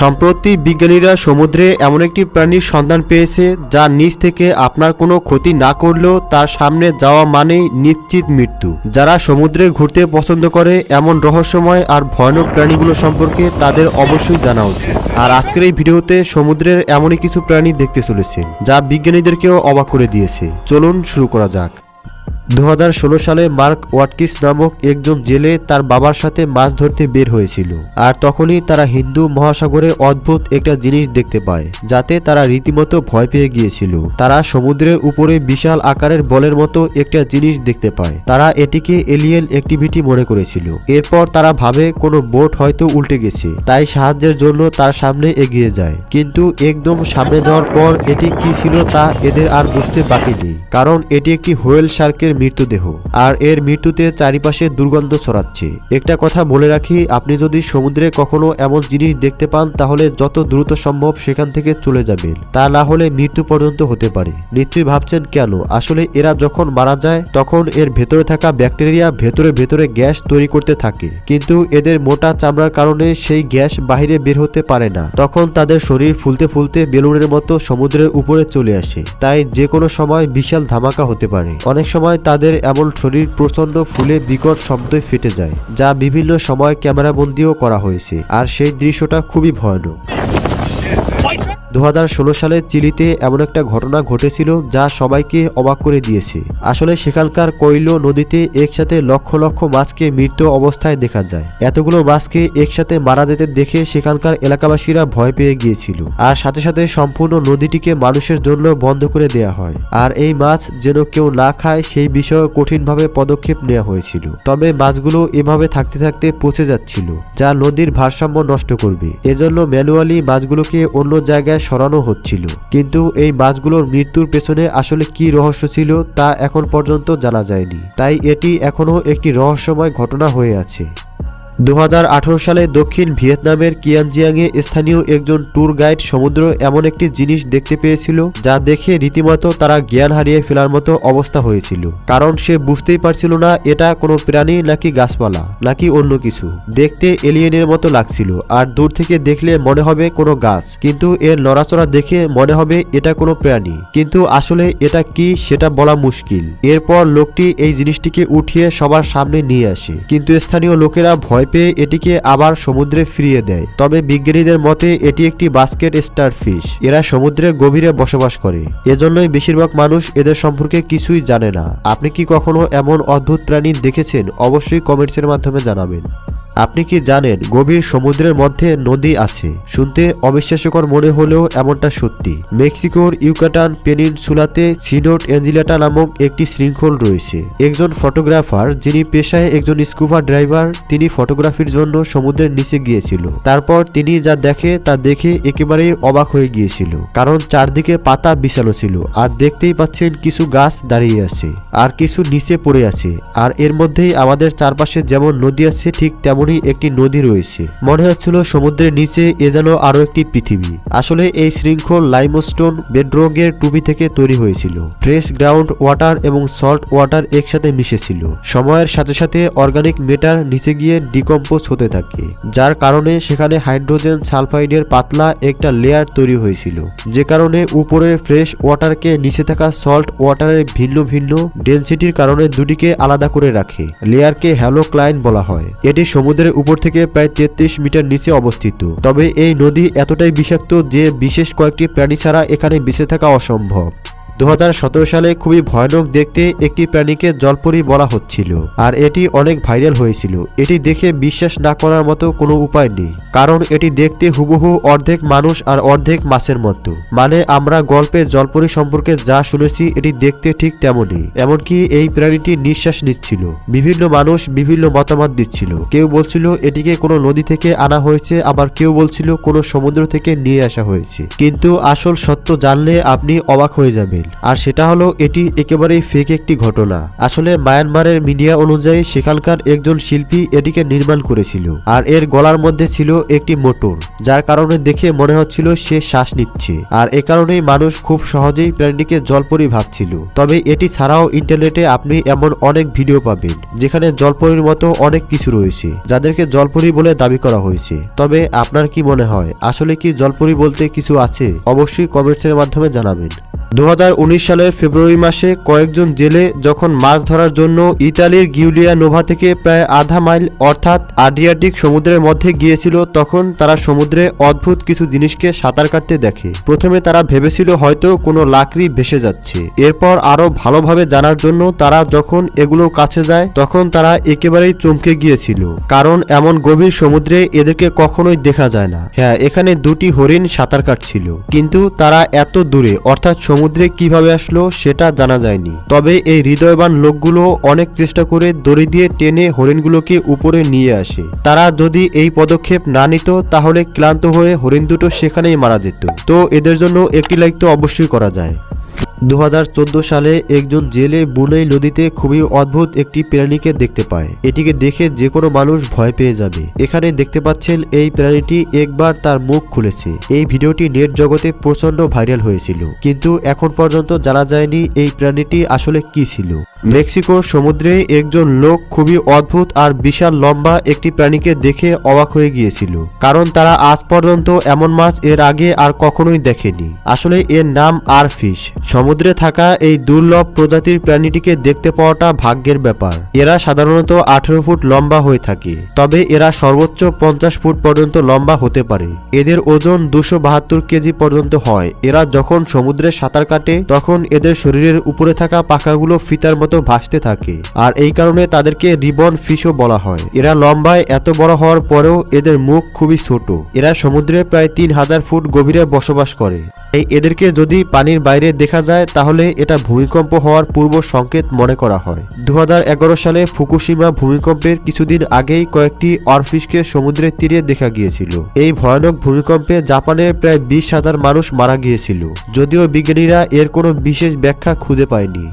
সম্প্রতি বিজ্ঞানীরা সমুদ্রে এমন একটি প্রাণীর সন্ধান পেয়েছে, যা নিচ থেকে আপনার কোনো ক্ষতি না করলেও তার সামনে যাওয়া মানেই নিশ্চিত মৃত্যু। যারা সমুদ্রে ঘুরতে পছন্দ করে, এমন রহস্যময় আর ভয়ানক প্রাণীগুলো সম্পর্কে তাদের অবশ্যই জানা উচিত। আর আজকের এই ভিডিওতে সমুদ্রের এমনই কিছু প্রাণী দেখতে চলেছেন, যা বিজ্ঞানীদেরকেও অবাক করে দিয়েছে। চলুন শুরু করা যাক। দু হাজার ষোলো সালে মার্ক ওয়াটকিস নামক একজন জেলে তার বাবার সাথে মাছ ধরতে বের হয়েছিল। আর তখনই তারা হিন্দু মহাসাগরে অদ্ভুত একটা জিনিস দেখতে পায়, যাতে তারা রীতিমতো ভয় পেয়ে গিয়েছিল। তারা সমুদ্রের উপরে বিশাল আকারের বলের মতো একটা জিনিস দেখতে পায়। তারা এটিকে এলিয়েন অ্যাক্টিভিটি মনে করেছিল। এরপর তারা ভাবে কোনো বোট হয়তো উল্টে গেছে, তাই সাহায্যের জন্য তার সামনে এগিয়ে যায়। কিন্তু একদম সামনে যাওয়ার পর এটি কি ছিল তা এদের আর বুঝতে বাকি নেই, কারণ এটি একটি হোয়েল শার্কের মৃতদেহ আর এর মৃত্যুতে চারিপাশে দুর্গন্ধ ছড়াচ্ছে। একটা কথা বলে রাখি, আপনি যদি সমুদ্রে কখনো এমন জিনিস দেখতে পান, তাহলে যত দ্রুত সম্ভব সেখান থেকে চলে যাবেন। তা না হলে মৃত্যু পর্যন্ত হতে পারে। নিশ্চয়ই ভাবছেন কেন? আসলে এরা যখন মারা যায়, তখন এর ভেতরে থাকা ব্যাকটেরিয়া ভেতরে ভেতরে গ্যাস তৈরি করতে থাকে। কিন্তু এদের মোটা চামড়ার কারণে সেই গ্যাস বাইরে বের হতে পারে না। তখন তাদের শরীর ফুলতে ফুলতে বেলুনের মতো সমুদ্রের উপরে চলে আসে। তাই যে কোনো সময় বিশাল ধামাকা হতে পারে। অনেক সময় তাদের এমন শরীর প্রচণ্ড ফুলে বিকট শব্দে ফেটে যায়, যা বিভিন্ন সময় ক্যামেরাবন্দিও করা হয়েছে, আর সেই দৃশ্যটা খুবই ভয়ানক। দু হাজার ষোলো সালে চিলিতে এমন একটা ঘটনা ঘটেছিল যা সবাইকে অবাক করে দিয়েছে। আসলে সেখানকার কৈল নদীতে একসাথে লক্ষ লক্ষ মাছকে মৃত অবস্থায় দেখা যায়। এতগুলো মাছকে একসাথে মারা যেতে দেখে সেখানকার এলাকাবাসীরা ভয় পেয়ে গিয়েছিল। আর সাথে সাথে সম্পূর্ণ নদীটিকে মানুষের জন্য বন্ধ করে দেয়া হয়। আর এই মাছ যেন কেউ না খায় সেই বিষয়ে কঠিনভাবে পদক্ষেপ নেওয়া হয়েছিল। তবে মাছগুলো এভাবে থাকতে থাকতে পচে যাচ্ছিল, যা নদীর ভারসাম্য নষ্ট করবে। এজন্য ম্যানুয়ালি মাছগুলোকে অন্য জায়গায় সরানো হচ্ছিল। কিন্তু এই মাছগুলোর মৃত্যুর পেছনে আসলে কি রহস্য ছিল তা এখন পর্যন্ত জানা যায়নি। তাই এটি এখনও একটি রহস্যময় ঘটনা হয়ে আছে। দু হাজার আঠারো সালে দক্ষিণ ভিয়েতনামের কিয়ানজিয়াংয়ে স্থানীয় একজন ট্যুর গাইড সমুদ্র এমন একটি জিনিস দেখতে পেয়েছিল যা দেখে রীতিমতো তারা জ্ঞান হারিয়ে ফেলার মতো অবস্থা হয়েছিল। কারণ সে বুঝতেই পারছিল না, এটা কোনো প্রাণী নাকি গাছপালা, নাকি অন্য কিছু। দেখতে এলিয়েনের মতো লাগছিল, আর দূর থেকে দেখলে মনে হবে কোনো গাছ। কিন্তু এর নড়াচড়া দেখে মনে হবে এটা কোনো প্রাণী। কিন্তু আসলে এটা কি সেটা বলা মুশকিল। এরপর লোকটি এই জিনিসটিকে উঠিয়ে সবার সামনে নিয়ে আসে। কিন্তু স্থানীয় লোকেরা ভয় পেয়ে এটিকে আবার সমুদ্রে ফিরিয়ে দেয়। তবে বিজ্ঞানীদের মতে, এটি একটি বাস্কেট স্টার ফিশ এরা সমুদ্রে গভীরে বসবাস করে। এজন্যই বেশিরভাগ মানুষ এদের সম্পর্কে কিছুই জানে না। আপনি কি কখনো এমন অদ্ভুত প্রাণী দেখেছেন? অবশ্যই কমেন্টসের মাধ্যমে জানাবেন। আপনি কি জানেন গভীর সমুদ্রের মধ্যে নদী আছে? শুনতে অবিশ্বাস্যকর মনে হলেও এমনটা সত্যি। মেক্সিকোর ইউকাটান পেনিনসুলাতে সিনোট এঞ্জিলাটা নামক একটি শৃঙ্খল রয়েছে। একজন ফটোগ্রাফার, যিনি পেশায় একজন স্কুবা ড্রাইভার, তিনি ফটোগ্রাফির জন্য সমুদ্রের নিচে গিয়েছিল। তারপর তিনি যা দেখে তা দেখে একেবারেই অবাক হয়ে গিয়েছিল। কারণ চারদিকে পাতা বিছানো ছিল আর দেখতেই পাচ্ছেন কিছু গাছ দাঁড়িয়ে আছে আর কিছু নিচে পড়ে আছে। আর এর মধ্যেই আমাদের চারপাশে যেমন নদী আছে, ঠিক তেমনই একটি নদী রয়েছে। মনে হচ্ছিল সমুদ্রের নিচে এ যেন আরও একটি পৃথিবী। আসলে এই শৃঙ্খল লাইমস্টোন বেডরোগের টুপি থেকে তৈরি হয়েছিল। ফ্রেশ গ্রাউন্ড ওয়াটার এবং সল্ট ওয়াটার একসাথে মিশেছিল। সময়ের সাথে সাথে অর্গানিক মেটার নিচে গিয়ে ডিকম্পোজ হতে থাকে, যার কারণে সেখানে হাইড্রোজেন সালফাইডের পাতলা একটা লেয়ার তৈরি হয়েছিল। যে কারণে উপরের ফ্রেশ ওয়াটারকে নিচে থাকা সল্ট ওয়াটারের ভিন্ন ভিন্ন ডেন্সিটির কারণে দুটিকে আলাদা করে রাখে। লেয়ারকে হ্যালো ক্লাইন বলা হয়। এটি সমুদ্রের উপর থেকে প্রায় তেত্রিশ মিটার নিচে অবস্থিত। তবে এই নদী এতটাই বিষাক্ত যে বিশেষ কয়েকটি প্রাণী ছাড়া এখানে বেঁচে থাকা অসম্ভব। দু হাজার সতেরো সালে খুবই ভয়ানক দেখতে একটি প্রাণীকে জলপরি বলা হচ্ছিল, আর এটি অনেক ভাইরাল হয়েছিল। এটি দেখে বিশ্বাস না করার মতো কোনো উপায় নেই, কারণ এটি দেখতে হুবহু অর্ধেক মানুষ আর অর্ধেক মাছের মতো। মানে আমরা গল্পে জলপরি সম্পর্কে যা শুনেছি, এটি দেখতে ঠিক তেমনই, এমনকি এই প্রাণীটি নিঃশ্বাস নিচ্ছিল। বিভিন্ন মানুষ বিভিন্ন মতামত দিচ্ছিল। কেউ বলছিল, এটিকে কোনো নদী থেকে আনা হয়েছে। আবার কেউ বলছিল, কোনো সমুদ্র থেকে নিয়ে আসা হয়েছে। কিন্তু আসল সত্য জানলে আপনি অবাক হয়ে যাবেন। আর সেটা হলো, এটি একেবারেই ফেক একটি ঘটনা। আসলে মায়ানমারের মিডিয়া অনুযায়ী সেখানকার একজন শিল্পী এটিকে নির্মাণ করেছিল। আর এর গলার মধ্যে ছিল একটি মোটর, যার কারণে দেখে মনে হচ্ছিল সে শ্বাস নিচ্ছে। আর এ কারণেই মানুষ খুব সহজেই প্রাণীটিকে জলপরি ভাবছিল। তবে এটি ছাড়াও ইন্টারনেটে আপনি এমন অনেক ভিডিও পাবেন, যেখানে জলপরির মতো অনেক কিছু রয়েছে, যাদেরকে জলপরি বলে দাবি করা হয়েছে। তবে আপনার কি মনে হয়, আসলে কি জলপরি বলতে কিছু আছে? অবশ্যই কমেন্টসের মাধ্যমে জানাবেন। উনিশ সালের ফেব্রুয়ারি মাসে কয়েকজন জেলে যখন মাছ ধরার জন্য ইতালির গিউলিয়া নোভা থেকে প্রায় আধা মাইল, অর্থাৎ আড্রিয়াটিক সমুদ্রের মধ্যে গিয়েছিল, তখন তারা সমুদ্রে অদ্ভুত কিছু জিনিসকে সাঁতার কাটতে দেখে। প্রথমে তারা ভেবেছিল হয়তো কোনো লাকড়ি ভেসে যাচ্ছে। এরপর আরও ভালোভাবে জানার জন্য তারা যখন এগুলোর কাছে যায়, তখন তারা একেবারেই চমকে গিয়েছিল। কারণ এমন গভীর সমুদ্রে এদেরকে কখনোই দেখা যায় না। হ্যাঁ এখানে দুটি হরিণ সাঁতার কাটছিল। কিন্তু তারা এত দূরে, অর্থাৎ সমুদ্রে কীভাবে আসলো সেটা জানা যায়নি। তবে এই হৃদয়বান লোকগুলো অনেক চেষ্টা করে দড়ি দিয়ে টেনে হরিণগুলোকে উপরে নিয়ে আসে। তারা যদি এই পদক্ষেপ না নিত, তাহলে ক্লান্ত হয়ে হরিণ দুটো সেখানেই মারা যেত। তো এদের জন্য একটি লাইক তো অবশ্যই করা যায়। দু হাজার চোদ্দ সালে একজন জেলে বুনাই নদীতে খুবই অদ্ভুত একটি প্রাণীকে দেখতে পায়। এটিকে দেখে যে কোনো মানুষ ভয় পেয়ে যাবে। এখানে দেখতে পাচ্ছেন এই প্রাণীটি একবার তার মুখ খুলেছে। এই ভিডিওটি নেট জগতে প্রচণ্ড ভাইরাল হয়েছিল। কিন্তু এখন পর্যন্ত জানা যায়নি এই প্রাণীটি আসলে কি ছিল। মেক্সিকোর সমুদ্রে একজন লোক খুবই অদ্ভুত আর বিশাল লম্বা একটি প্রাণীকে দেখে অবাক হয়ে গিয়েছিল, কারণ তারা আজ পর্যন্ত এমন মাছ এর আগে আর কখনোই দেখেনি। আসলে এর নাম আরফিশ সমুদ্রে থাকা এই দুর্লভ প্রজাতির প্রাণীটিকে দেখতে পাওয়াটা ভাগ্যের ব্যাপার। এরা সাধারণত আঠেরো ফুট লম্বা হয়ে থাকে, তবে এরা সর্বোচ্চ পঞ্চাশ ফুট পর্যন্ত লম্বা হতে পারে। এদের ওজন দুশো বাহাত্তর কেজি পর্যন্ত হয়। এরা যখন সমুদ্রে সাঁতার কাটে, তখন এদের শরীরের উপরে থাকা পাখাগুলো ফিতার মতো ভাসতে থাকে। আর এই কারণে তাদেরকে রিবন ফিশও বলা হয়। এরা লম্বায় এত বড় হওয়ার পরেও এদের মুখ খুবই ছোট। এরা সমুদ্রে প্রায় তিন হাজার ফুট গভীরে বসবাস করে। এই এদেরকে যদি পানির বাইরে দেখা যায়, তাহলে এটা ভূমিকম্প হওয়ার পূর্ব সংকেত মনে করা হয়। দুহাজার এগারো সালে ফুকুশিমা ভূমিকম্পের কিছুদিন আগেই কয়েকটি অরফিশকে সমুদ্রের তীরে দেখা গিয়েছিল। এই ভয়ানক ভূমিকম্পে জাপানের প্রায় বিশ হাজার মানুষ মারা গিয়েছিল। যদিও বিজ্ঞানীরা এর কোনো বিশেষ ব্যাখ্যা খুঁজে পায়নি।